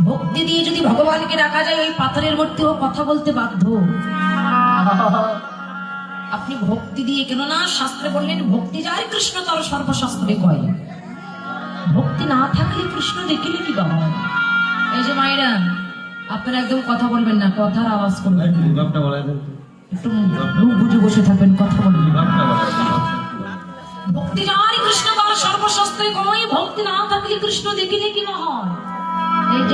ভক্তি দিয়ে যদি ভগবানকে ডাকা যায় ওই পাথরের মূর্তিও কথা বলতে বাধ্য। আপনি ভক্তি দিয়ে কেন না শাস্ত্রে বললেন ভক্তি যায় কৃষ্ণ তার সর্বশাস্ত্রে কয়। ভক্তি না থাকলে কৃষ্ণ দেখিলে কি বাবা এই যে মায়েরা আপনারা একদম কথা বলবেন না কথার আওয়াজ করবেন একটু বুঝে বসে থাকবেন কথা বলবেন ভক্তি জানি কৃষ্ণ তার সর্বশাস্ত্রে কয়? ভক্তি না থাকলে কৃষ্ণ দেখিলে কি না হয়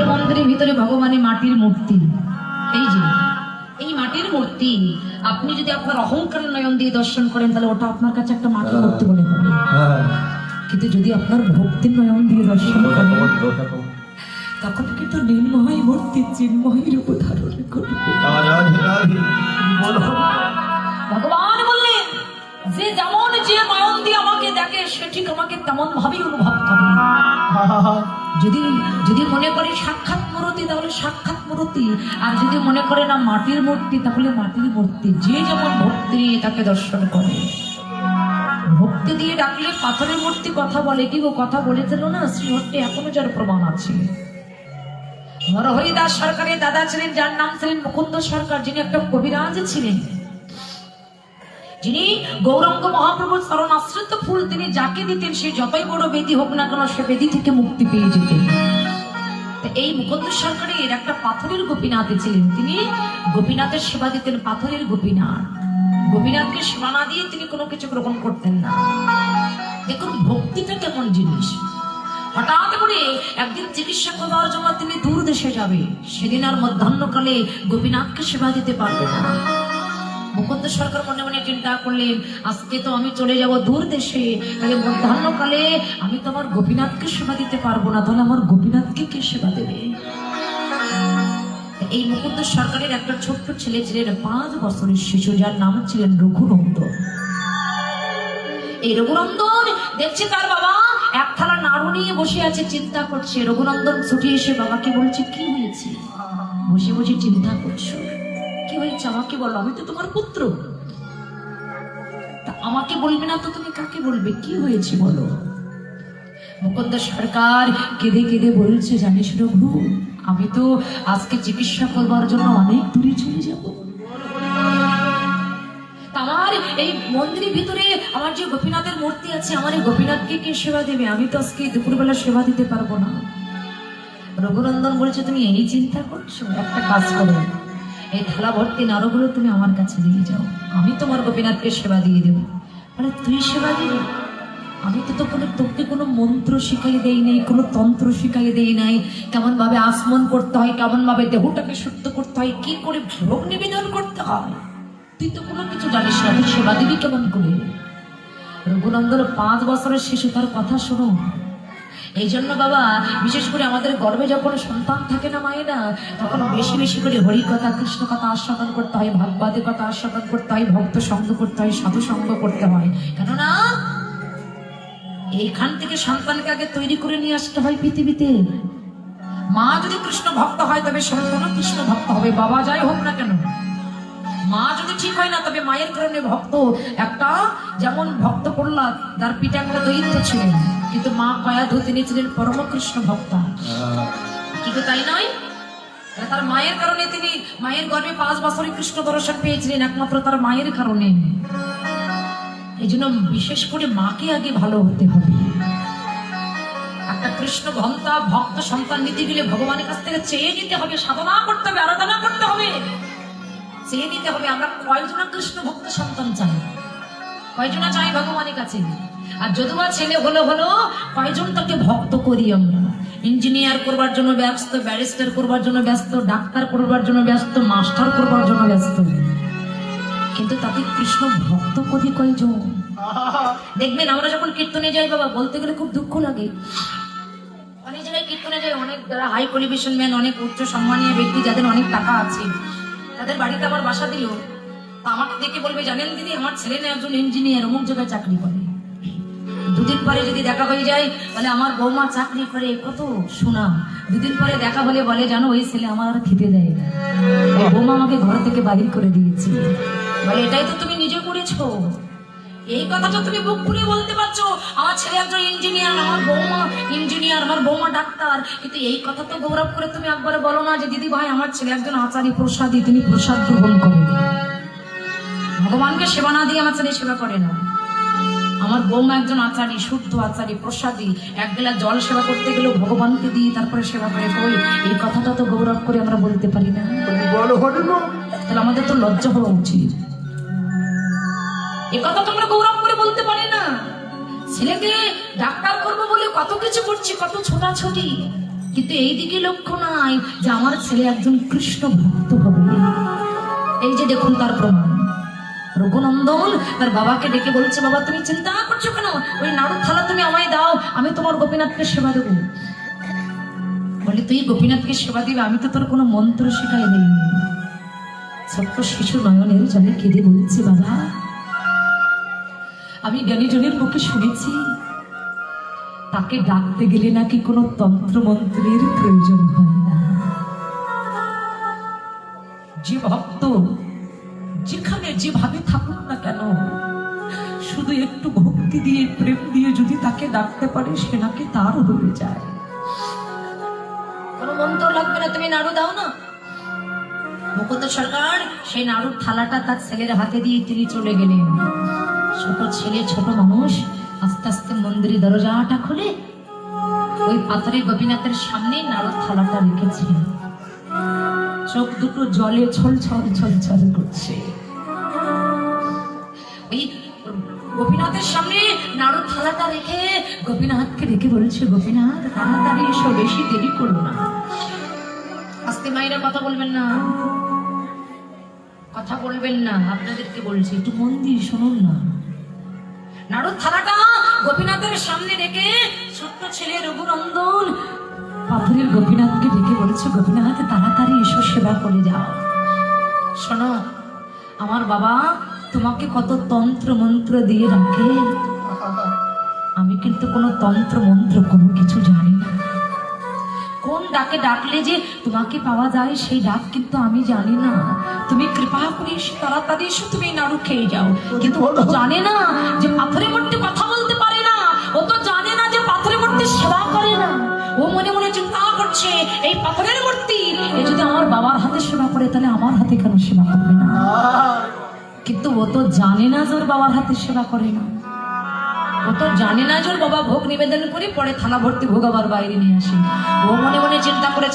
যে মন্দিরের ভিতরে ভগবানের মাটির মূর্তি। এই যে এই মাটির মূর্তি। আপনি যদি আপনার অহংকার নয়ন দিয়ে দর্শন করেন তাহলে ওটা আপনার কাছে একটা মাটির মূর্তি মনে হবে। হ্যাঁ। কিন্তু যদি আপনার ভক্তির নয়ন দিয়ে দর্শন করেন তখন কিন্তু নীলময় মূর্তি চিন্ময় রূপ ধারণ করবে ভগবান বললেন যে যেমন যে নয়ন দিয়ে আমাকে দেখে, সে ঠিক আমাকে তেমন ভাবেই অনুভব করে। যদি যদি মনে করে সাক্ষাৎ মূর্তি, তাহলে সাক্ষাৎ মূর্তি। আর যদি মনে করে না মাটির মূর্তি, তাহলে মাটির মূর্তি। যে যেমন ভক্তি তাকে দর্শন করে। ভক্তি দিয়ে ডাকলে পাথরের মূর্তি কথা বলে। কি গো, কথা বলেছিল না? শ্রীহট্টে এখনও যার প্রমাণ আছে। হরিদাস সরকারের দাদা ছিলেন, যার নাম ছিলেন মুকুন্দ সরকার, যিনি একটা কবিরাজ ছিলেন। যিনি গৌরাঙ্গ মহাপ্রভুর চরণ আশ্রিত ফুল, তিনি যাকে দিতেন সে যতই বড় বেদি হোক না কেন সে বেদি থেকে মুক্তি পেয়ে যেতেন। তা এই মুকুন্দ সরকারের একটা পাথরের গোপীনাথ ছিলেন। তিনি গোপীনাথের সেবা দিতেন, পাথরের গোপীনাথ। গোপীনাথকে সেবা না দিয়ে তিনি কোনো কিছু গ্রহণ করতেন না। দেখুন, ভক্তিটা কেমন জিনিস। হঠাৎ করে একদিন চিকিৎসা করবার জন্য তিনি দূর দেশে যাবে। সেদিন আর মধ্যাহ্নকালে গোপীনাথকে সেবা দিতে পারবে না। মুকুন্দ সরকার মনে মনে চিন্তা করলেন আজকে তো আমি চলে যাব দূর দেশে। তাহলে মধ্যাহ্নকালে আমি তো আমার গোপীনাথকে সেবা দিতে পারব না, তাহলে আমার গোপীনাথকে কে সেবা দেবে? এই মুকুন্দ সরকারের একটা ছোট্ট ছেলে ছিলেন পাঁচ বছরের শিশু, যার নাম ছিলেন রঘুনন্দন। এই রঘুনন্দন দেখছে তার বাবা এক থালা নাড়ু নিয়ে বসে আছে, চিন্তা করছে। রঘুনন্দন ছুটি এসে বাবাকে বলছে, কি হয়েছে? বসে বসে চিন্তা করছ। হয়েছে, আমাকে বলো, আমি তো তোমার পুত্র। আমাকে বলবে না তো তুমি কাকে বলবে? কি হয়েছে বলো? মুকুন্দ সরকার কেঁদে কেঁদে বলছে, জানিস রঘু, আমি তো আজকে চিকিৎসা করবার জন্য অনেক দূরে চলে যাব। আমার এই মন্দিরের ভিতরে আমার যে গোপীনাথের মূর্তি আছে, আমার এই গোপীনাথকে কে সেবা দেবে? আমি তো আজকে দুপুরবেলা সেবা দিতে পারব না। রঘুনন্দন বলছে, তুমি এই চিন্তা করছ? একটা কাজ করো। এই থালা ভর্তি নাড়ুগুলো তুমি আমার কাছে দিয়ে যাও। আমি তোমার গোপীনাথকে সেবা দিয়ে দেবো। বলে, তুই সেবা দিবি? আমি তো তো কোনো তোকে কোনো মন্ত্র শিখাই দেই নাই, কোনো তন্ত্র শিখাই দেই নাই। কেমনভাবে আসমন করতে হয়, কেমনভাবে দেহটাকে শুদ্ধ করতে হয়, কি করে ভোগ নিবেদন করতে হয়? তুই তো কোনো কিছু জানিস না, তুই সেবা দিবি কেমন করে? রঘুনন্দন পাঁচ বছরের শিশু, তার কথা শোনো। এই জন্য বাবা, বিশেষ করে আমাদের গর্ভে যখন সন্তান থাকে না মায়েরা, তখন বেশি বেশি করে হরি কথা, কৃষ্ণ কথা আস্বাদন করতে হয় ভাগবাদী কথা আস্বাদন করতে হয়, ভক্ত সঙ্গ করতে হয়, সাধু সঙ্গ করতে হয়। কেননা, এইখান থেকে সন্তানকে আগে তৈরি করে নিয়ে আসতে হয় পৃথিবীতে। মা যদি কৃষ্ণ ভক্ত হয়, তবে সন্তানও কৃষ্ণ ভক্ত হবে। বাবা যাই হোক না কেন মা যদি ঠিক হয় না, তবে মায়ের কারণে ভক্ত। একটা যেমন ভক্ত প্রহ্লাদ, তার পিতা একটা দৈত্য ছিলেন কিন্তু মা কয়াধু তিনি ছিলেন পরম কৃষ্ণ ভক্তা কিন্তু তাই নয়? তার মায়ের কারণে তিনি মায়ের গর্ভে পাঁচ বছরে কৃষ্ণ দর্শন পেয়েছিলেন, একমাত্র তার মায়ের কারণে। এই জন্য বিশেষ করে মাকে আগে ভালো হতে হবে। একটা কৃষ্ণ ঘণ্টা, ভক্ত সন্তান নিতে গেলে ভগবানের কাছ থেকে চেয়ে নিতে হবে, সাধনা করতে হবে, আরাধনা করতে হবে। চেয়ে নিতে হবে, আমরা কয়জনা কৃষ্ণ ভক্ত সন্তান চাই? কয়জনা চাই ভগবানের কাছে? আর যদিও ছেলে হলো হলো কয়জন তাকে ভক্ত করি আমরা? ইঞ্জিনিয়ার করবার জন্য ব্যস্ত, ব্যারিস্টার করবার জন্য ব্যস্ত, ডাক্তার করবার জন্য ব্যস্ত, মাস্টার করবার জন্য ব্যস্ত। কিন্তু তাকে কৃষ্ণ ভক্ত করি কয়জন? দেখবেন আমরা যখন কীর্তনে যাই, বাবা, বলতে গেলে খুব দুঃখ লাগে। অনেক জায়গায় কীর্তনে যাই, অনেক যারা হাই কোয়ালিফিকেশন ম্যান অনেক উচ্চ সম্মানীয় ব্যক্তি, যাদের অনেক টাকা আছে। তাদের বাড়িতে আমার বাসা দিল। আমাকে দেখে বলবে, জানেন দিদি, আমার ছেলে না একজন ইঞ্জিনিয়ার অমুক জায়গায় চাকরি করে। দুদিন পরে যদি দেখা হয়ে যায় বলে আমার বৌমা চাকরি করে, কত সুনাম দুদিন পরে দেখা হলে বলে, জানো, ওই ছেলে আমার খেতে দেয় না। বৌমা আমাকে ঘর থেকে বাহির করে দিয়েছে। বলে, এটাই তো তুমি নিজে করেছ। এই কথাটা তুমি বুক খুলে বলতে পারছ। আমার ছেলে একজন ইঞ্জিনিয়ার আমার বৌমা ইঞ্জিনিয়ার আমার বৌমা ডাক্তার। কিন্তু এই কথা তো গৌরব করে তুমি একবারে বলো না যে দিদি ভাই আমার ছেলে একজন আচারী প্রসাদী তিনি প্রসাদ গ্রহণ করেন ভগবানকে সেবা না দিয়ে আমার ছেলে সেবা করে না। আমার বৌমা একজন আচারী শুদ্ধ আচারী প্রসাদী। এক গেলা জল সেবা করতে গেলেও ভগবানকে দিয়ে তারপরে সেবা করে। কই এই কথাটা তো গৌরব করে আমরা বলতে পারি না। তাহলে আমাদের তো লজ্জা হওয়া উচিত। কথা তোমরা গৌরব করে বলতে পারি না। ছেলেকে ডাক্তার করব বলে কত কিছু করছি, কত ছোটাছুটি। কিন্তু এই দিকে লক্ষ্য নাই যে আমার ছেলে একজন কৃষ্ণ ভক্ত হবে। এই যে দেখুন তার প্রমাণ। রঘুনন্দন তার বাবাকে ডেকে বলছে, বাবা, তুমি চিন্তা করছ কেন? ওই নাড়ু থালা তুমি আমায় দাও, আমি তোমার গোপীনাথকে সেবা দেবো। বলে, তুই গোপীনাথকে সেবা দিবে আমি তো তোর কোনো মন্ত্র শেখাই দেইনি। ছোট্ট শিশু নয়নের জলে কেঁদে বলছে, বাবা আমি জ্ঞানীজনের মুখে শুনেছি। তাকে ডাকতে গেলে নাকি কোনো তন্ত্র মন্ত্রের প্রয়োজন হয় না। যে ভক্ত যেখানে যেভাবে থাকুক না কেন, শুধু একটু ভক্তি দিয়ে, প্রেম দিয়ে যদি তাকে ডাকতে পারে, সে নাকি তার হয়ে যায়। কোনো মন্ত্র লাগবে না, তুমি নাড়ু দাও না। মুকুন্দ সরকার, সেই নাড়ুর থালাটা তার ছেলের হাতে দিয়ে তিনি চলে গেলেন। ছোট ছেলে, ছোট মানুষ, আস্তে আস্তে মন্দিরের দরজাটা খুলে ওই পাথরের গোপীনাথের সামনে নাড়ুর থালাটা রেখেছে চোখ দুটো জলে ছল ছল ছল ছল করছে। ওই গোপীনাথের সামনে নাড়ুর থালাটা রেখে গোপীনাথকে রেখে বলছে, গোপীনাথ, তাড়াতাড়ি এসো, বেশি দেরি করো না। মায়েরা কথা বলবেন না। কথা বলবেন না, আপনাদেরকে বলছি, একটু মন দিয়ে শুনুন না। নাড়ুর থালাটা গোপীনাথের সামনে রেখে ছোট্ট ছেলে রঘুনন্দন পাথরের গোপীনাথকে ডেকে বলেছে, গোপীনাথ, তাড়াতাড়ি এসো, সেবা করে যাও। শোনো, আমার বাবা তোমাকে কত তন্ত্র মন্ত্র দিয়ে রাখে। আমি কিন্তু কোনো তন্ত্র মন্ত্র কোনো কিছু জানি কোন ডাকে ডাকলে যে তোমাকে পাওয়া যায় সেই ডাক কিন্তু আমি জানি না। তুমি কৃপা করে এসে তাড়াতাড়ি এসে তুমি নাড়ু খেয়ে যাও। কিন্তু ও তো জানে না যে পাথরের মধ্যে কথা বলতে পারে না। ও তো জানে না যে পাথরে মধ্যে সেবা করে না। ও মনে মনে চিন্তা করছে এই পাথরের মূর্তি এ যদি আমার বাবার হাতে সেবা করে তাহলে আমার হাতে কেন সেবা করবে না? কিন্তু ও তো জানে না যে ওর বাবার হাতে সেবা করে না। ও তো জানে না যে বাবা ভোগ নিবেদন করি পরে থালা ভর্তি ভোগ আবার বাইরে নিয়ে আসি। ও মনে মনে চিন্তা করে